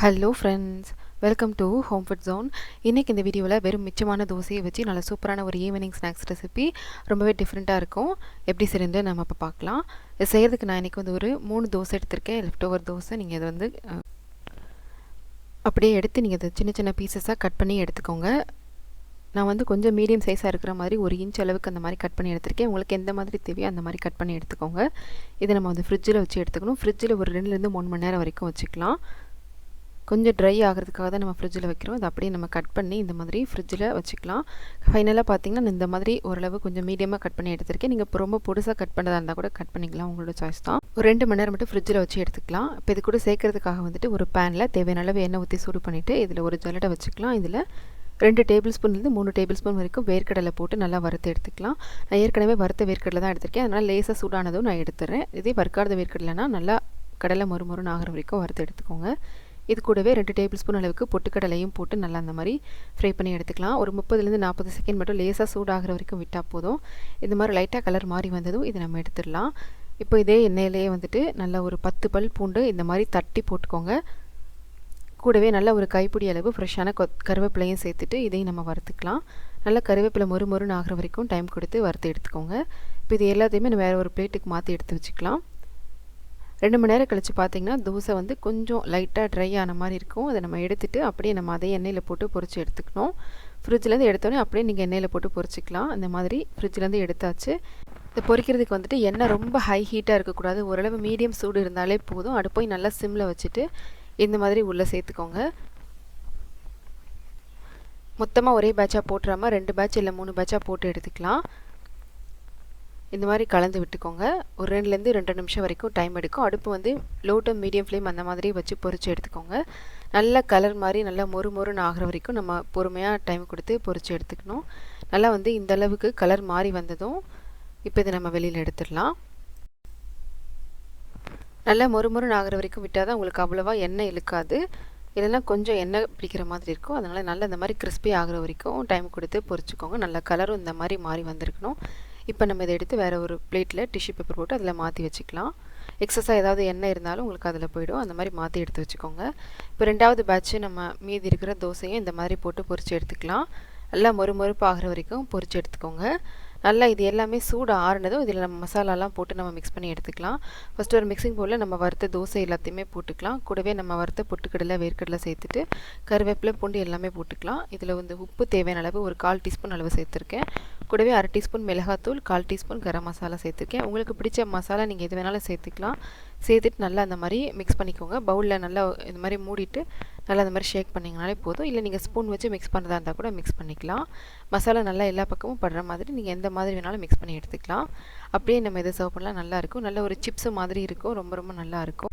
Hello friends welcome to home food zone இன்றைக்கி இந்த வீடியோவில் வெறும் மிச்சமான தோசையை வச்சு நல்ல சூப்பரான ஒரு ஈவினிங் ஸ்நாக்ஸ் ரெசிபி ரொம்பவே டிஃப்ரெண்ட்டாக இருக்கும். எப்படி செய்யுது நம்ம இப்போ பார்க்கலாம். இது செய்கிறதுக்கு நான் இன்றைக்கி வந்து ஒரு மூணு தோசை எடுத்திருக்கேன். Left over dosa. நீங்கள் இதை வந்து அப்படியே எடுத்து நீங்கள் இதை சின்ன சின்ன பீசஸாக கட் பண்ணி எடுத்துக்கோங்க. நான் வந்து கொஞ்சம் மீடியம் சைஸாக இருக்கிற மாதிரி ஒரு இன்ச் அளவுக்கு அந்த மாதிரி கட் பண்ணி எடுத்திருக்கேன். உங்களுக்கு எந்த மாதிரி தேவையோ அந்த மாதிரி கட் பண்ணி எடுத்துக்கோங்க. இதை நம்ம வந்து ஃப்ரிட்ஜில் வச்சு எடுத்துக்கணும். ஃப்ரிட்ஜில் ஒரு ரெண்டுலேருந்து மூணு மணி நேரம் வரைக்கும் வச்சுக்கலாம். கொஞ்சம் ட்ரை ஆகிறதுக்காக தான் நம்ம ஃப்ரிட்ஜில் வைக்கிறோம். அதை அப்படியே நம்ம கட் பண்ணி இந்த மாதிரி ஃப்ரிட்ஜில் வச்சுக்கலாம். ஃபைனலாக பார்த்தீங்கன்னா நான் இந்த மாதிரி ஓரளவு கொஞ்சம் மீடியமாக கட் பண்ணி எடுத்திருக்கேன். நீங்கள் இப்போ ரொம்ப பொடுசாக கட் பண்ணதாக இருந்தால் கூட கட் பண்ணிக்கலாம். உங்களோட சாய்ஸ் தான். ஒரு ரெண்டு மணி நேரம் மட்டும் ஃப்ரிட்ஜில் வச்சு எடுத்துக்கலாம். இப்போ இது கூட சேர்க்கறதுக்காக வந்துட்டு ஒரு பேனில் தேவையான அளவு எண்ணெய் ஊற்றி சூடு பண்ணிவிட்டு இதில் ஒரு ஜல்லடை வச்சுக்கலாம். இதில் ரெண்டு டேபிள் ஸ்பூன்லேருந்து மூணு டேபிள் ஸ்பூன் வரைக்கும் வேர்க்கடலை போட்டு நல்லா வறுத்து எடுத்துக்கலாம். நான் ஏற்கனவே வறுத்த வேர்க்கடலை தான் எடுத்திருக்கேன். அதனால் லேசாக சூடானதும் நான் எடுத்துறேன். இதே வறுக்காத வேர்க்கடலைனா நல்லா கடலை மொறு மொறுன்னு ஆகிற வரைக்கும் வறுத்து எடுத்துக்கோங்க. இது கூடவே ரெண்டு டேபிள் ஸ்பூன் அளவுக்கு பொட்டுக்கடலையும் போட்டு நல்லா அந்த மாதிரி ஃப்ரை பண்ணி எடுத்துக்கலாம். ஒரு முப்பதுலேருந்து நாற்பது செகண்ட் மட்டும் லேசாக சூடாகிற வரைக்கும் விட்டால் போதும். இந்த மாதிரி லைட்டாக கலர் மாறி வந்ததும் இதை நம்ம எடுத்துடலாம். இப்போ இதே எண்ணெயிலேயே வந்துட்டு நல்லா ஒரு பத்து பல் பூண்டு இந்த மாதிரி தட்டி போட்டுக்கோங்க. கூடவே நல்ல ஒரு கைப்பிடி அளவு ஃப்ரெஷ்ஷான கொ கருவேப்பிலையும் சேர்த்துட்டு இதையும் நம்ம வறுத்துக்கலாம். நல்லா கருவேப்பிலை மொறு மொறுன்னு ஆகிற வரைக்கும் டைம் கொடுத்து வறுத்து எடுத்துக்கோங்க. இப்போ இது எல்லாத்தையுமே நம்ம வேறு ஒரு பிளேட்டுக்கு மாற்றி எடுத்து வச்சுக்கலாம். ரெண்டு மணி நேரம் கழித்து பார்த்தீங்கன்னா தோசை வந்து கொஞ்சம் லைட்டாக ட்ரை ஆன மாதிரி இருக்கும். அதை நம்ம எடுத்துகிட்டு அப்படியே நம்ம அதே எண்ணெயில் போட்டு பொறிச்சு எடுத்துக்கணும். ஃப்ரிட்ஜ்லேருந்து எடுத்தோடனே அப்படியே நீங்கள் எண்ணெயில் போட்டு பொறிச்சிக்கலாம் அந்த மாதிரி ஃப்ரிட்ஜ்லேருந்து எடுத்தாச்சு. இது பொரிக்கிறதுக்கு வந்துட்டு எண்ணெய் ரொம்ப ஹை ஹீட்டாக இருக்கக்கூடாது. ஓரளவு மீடியம் சூடு இருந்தாலே போதும். அடுப்போய் நல்லா சிம்மில் வச்சுட்டு இந்த மாதிரி உள்ளே சேர்த்துக்கோங்க. மொத்தமாக ஒரே பேட்சாக போட்டுறாமல் ரெண்டு பேட்ச் இல்லை மூணு பேட்சாக போட்டு எடுத்துக்கலாம். இந்த மாதிரி கலந்து விட்டுக்கோங்க. ஒரு ரெண்டுலேருந்து ரெண்டு நிமிஷம் வரைக்கும் டைம் எடுக்கும். அடுப்பு வந்து லோ டு மீடியம் ஃப்ளேம் அந்த மாதிரி வச்சு பொறிச்சு எடுத்துக்கோங்க. நல்ல கலர் மாதிரி நல்லா மொறு மொறுன்னு ஆகிற வரைக்கும் நம்ம பொறுமையாக டைம் கொடுத்து பொறிச்சு எடுத்துக்கணும். நல்லா வந்து இந்த அளவுக்கு கலர் மாறி வந்ததும் இப்போ இதை நம்ம வெளியில் எடுத்துடலாம். நல்லா மொறு மொறுன்னு ஆகிற வரைக்கும் விட்டால் தான் உங்களுக்கு அவ்வளோவா எண்ணெய் இழுக்காது. இல்லைன்னா கொஞ்சம் எண்ணெய் பிடிக்கிற மாதிரி இருக்கும். அதனால் நல்லா இந்த மாதிரி கிறிஸ்பி ஆகிற வரைக்கும் டைம் கொடுத்து பொரிச்சுக்கோங்க. நல்ல கலரும் இந்த மாதிரி மாறி வந்திருக்கணும். இப்போ நம்ம இதை எடுத்து வேறு ஒரு பிளேட்டில் டிஷ்யூ பேப்பர் போட்டு அதில் மாற்றி வச்சுக்கலாம். எக்ஸஸாக ஏதாவது எண்ணெய் இருந்தாலும் உங்களுக்கு அதில் போயிடும். அந்த மாதிரி மாற்றி எடுத்து வச்சுக்கோங்க. இப்போ ரெண்டாவது பேட்ச்சு நம்ம மீதி இருக்கிற தோசையும் இந்த மாதிரி போட்டு பொறிச்சு எடுத்துக்கலாம். நல்லா மொறு மொறுப்பாகிற வரைக்கும் பொறிச்சு எடுத்துக்கோங்க. நல்லா இது எல்லாமே சூடு ஆறுனதும் இதில் நம்ம மசாலாலாம் போட்டு நம்ம மிக்ஸ் பண்ணி எடுத்துக்கலாம். ஃபஸ்ட்டு ஒரு மிக்சிங் பவுலில் நம்ம வறுத்த தோசை எல்லாத்தையுமே போட்டுக்கலாம். கூடவே நம்ம வறுத்த பொட்டுக்கடலை வேர்க்கடலை சேர்த்துட்டு கருவேப்பிலை பூண்டு எல்லாமே போட்டுக்கலாம். இதில் வந்து உப்பு தேவையான அளவு ஒரு கால் டீஸ்பூன் அளவு சேர்த்துருக்கேன். கூடவே அரை டீஸ்பூன் மிளகாத்தூள் கால் டீஸ்பூன் கரம் மசாலா சேர்த்துருக்கேன். உங்களுக்கு பிடிச்ச மசாலா நீங்கள் எது வேணாலும் சேர்த்துக்கலாம். சேர்த்துட்டு நல்லா அந்த மாதிரி மிக்ஸ் பண்ணிக்கோங்க. பவுலில் நல்லா இந்த மாதிரி மூடிட்டு நல்லா அந்த மாதிரி ஷேக் பண்ணிங்கனாலே போதும். இல்லை நீங்கள் ஸ்பூன் வச்சு மிக்ஸ் பண்ணுறதா இருந்தால் கூட மிக்ஸ் பண்ணிக்கலாம். மசாலா நல்லா எல்லா பக்கமும் படுற மாதிரி நீங்கள் எந்த மாதிரி வேணாலும் மிக்ஸ் பண்ணி எடுத்துக்கலாம். அப்படியே நம்ம இதை சர்வ் பண்ணலாம். நல்லாயிருக்கும் நல்ல ஒரு சிப்ஸ் மாதிரி இருக்கும். ரொம்ப ரொம்ப நல்லாயிருக்கும்